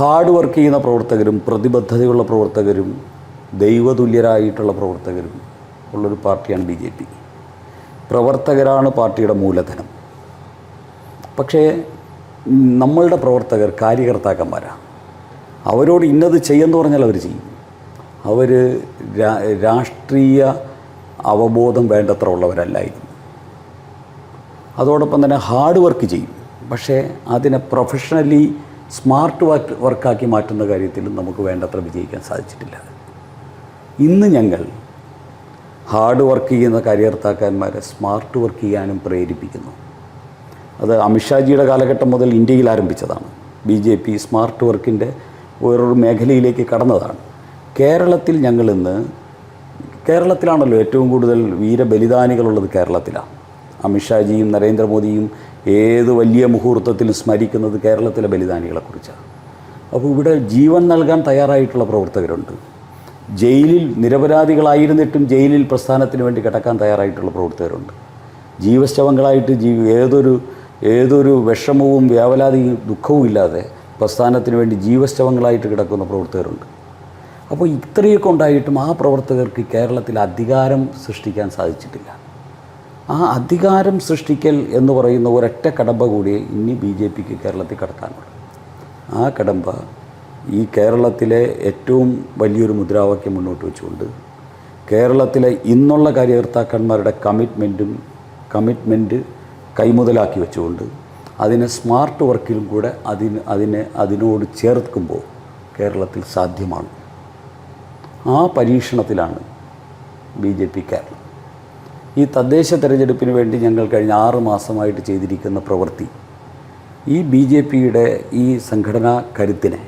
Hard work ചെയ്യുന്ന പ്രവർത്തകരും പ്രതിബദ്ധതയുള്ള പ്രവർത്തകരും ദൈവതുല്യരായിട്ടുള്ള പ്രവർത്തകരും ഉള്ളൊരു പാർട്ടിയാണ് ബി ജെ പി. പ്രവർത്തകരാണ് പാർട്ടിയുടെ മൂലധനം. പക്ഷേ നമ്മളുടെ പ്രവർത്തകർ കാര്യകർത്താക്കന്മാരാണ് അവരോട് ഇന്നത് ചെയ്യുമെന്ന് പറഞ്ഞാൽ അവർ ചെയ്യും. അവർ രാഷ്ട്രീയ അവബോധം വേണ്ടത്ര ഉള്ളവരല്ലായിരുന്നു. അതോടൊപ്പം തന്നെ ഹാർഡ് വർക്ക് ചെയ്യും. പക്ഷേ അതിനെ പ്രൊഫഷണലി സ്മാർട്ട് വർക്ക് വർക്കാക്കി മാറ്റുന്ന കാര്യത്തിലും നമുക്ക് വേണ്ടത്ര വിജയിക്കാൻ സാധിച്ചിട്ടില്ല. ഇന്ന് ഞങ്ങൾ ഹാർഡ് വർക്ക് ചെയ്യുന്ന കാര്യകർത്താക്കന്മാരെ സ്മാർട്ട് വർക്ക് ചെയ്യാനും പ്രേരിപ്പിക്കുന്നു. അത് അമിത്ഷാജിയുടെ കാലഘട്ടം മുതൽ ഇന്ത്യയിൽ ആരംഭിച്ചതാണ്. ബി ജെ പി സ്മാർട്ട് വർക്കിന്റെ വേറൊരു മേഖലയിലേക്ക് കടന്നതാണ്. കേരളത്തിൽ ഞങ്ങളിന്ന് കേരളത്തിലാണല്ലോ ഏറ്റവും കൂടുതൽ വീരബലിദാനികളുള്ളത് കേരളത്തിലാണ്. അമിത്ഷാജിയും നരേന്ദ്രമോദിയും ഏത് വലിയ മുഹൂർത്തത്തിൽ സ്മരിക്കുന്നത് കേരളത്തിലെ ബലിദാനികളെക്കുറിച്ചാണ്. അപ്പോൾ ഇവിടെ ജീവൻ നൽകാൻ തയ്യാറായിട്ടുള്ള പ്രവർത്തകരുണ്ട്. ജയിലിൽ നിരപരാധികളായിരുന്നിട്ടും ജയിലിൽ പ്രസ്ഥാനത്തിന് വേണ്ടി കിടക്കാൻ തയ്യാറായിട്ടുള്ള പ്രവർത്തകരുണ്ട്. ജീവശവങ്ങളായിട്ട് ജീവ ഏതൊരു ഏതൊരു വിഷമവും വ്യാവലാതിയും ദുഃഖവും ഇല്ലാതെ പ്രസ്ഥാനത്തിന് വേണ്ടി ജീവശവങ്ങളായിട്ട് കിടക്കുന്ന പ്രവർത്തകരുണ്ട്. അപ്പോൾ ഇത്രയൊക്കെ ഉണ്ടായിട്ടും ആ പ്രവർത്തകർക്ക് കേരളത്തിൽ അധികാരം സൃഷ്ടിക്കാൻ സാധിച്ചിട്ടില്ല. ആ അധികാരം സൃഷ്ടിക്കൽ എന്ന് പറയുന്ന ഒരൊറ്റ കടമ്പ കൂടി ഇനി ബി ജെ പിക്ക് കേരളത്തിൽ കടക്കാനുള്ളൂ ആ കടമ്പ ഈ കേരളത്തിലെ ഏറ്റവും വലിയൊരു മുദ്രാവാക്യം മുന്നോട്ട് വെച്ചുകൊണ്ട് കേരളത്തിലെ ഇന്നുള്ള കാര്യകർത്താക്കന്മാരുടെ കമ്മിറ്റ്മെന്റും കമ്മിറ്റ്മെന്റ് കൈമുതലാക്കി വെച്ചുകൊണ്ട് അതിനെ സ്മാർട്ട് വർക്കിലും കൂടെ അതിന് അതിനെ അതിനോട് ചേർക്കുമ്പോൾ കേരളത്തിൽ സാധ്യമാണ്. ആ പരീക്ഷണത്തിലാണ് ബി ജെ പി കേരളം. ഈ തദ്ദേശ തെരഞ്ഞെടുപ്പിന് വേണ്ടി ഞങ്ങൾ കഴിഞ്ഞ ആറ് മാസമായിട്ട് ചെയ്തിരിക്കുന്ന പ്രവൃത്തി ഈ ബി ജെ പിയുടെ ഈ സംഘടനാ കരുത്തിനെ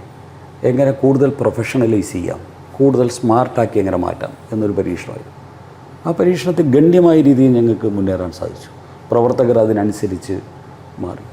എങ്ങനെ കൂടുതൽ പ്രൊഫഷണലൈസ് ചെയ്യാം കൂടുതൽ സ്മാർട്ടാക്കി എങ്ങനെ മാറ്റാം എന്നൊരു പരീക്ഷണമായിരുന്നു. ആ പരീക്ഷണത്തിൽ ഗണ്യമായ രീതിയിൽ ഞങ്ങൾക്ക് മുന്നേറാൻ സാധിച്ചു. പ്രവർത്തകർ അതിനനുസരിച്ച് മാറി.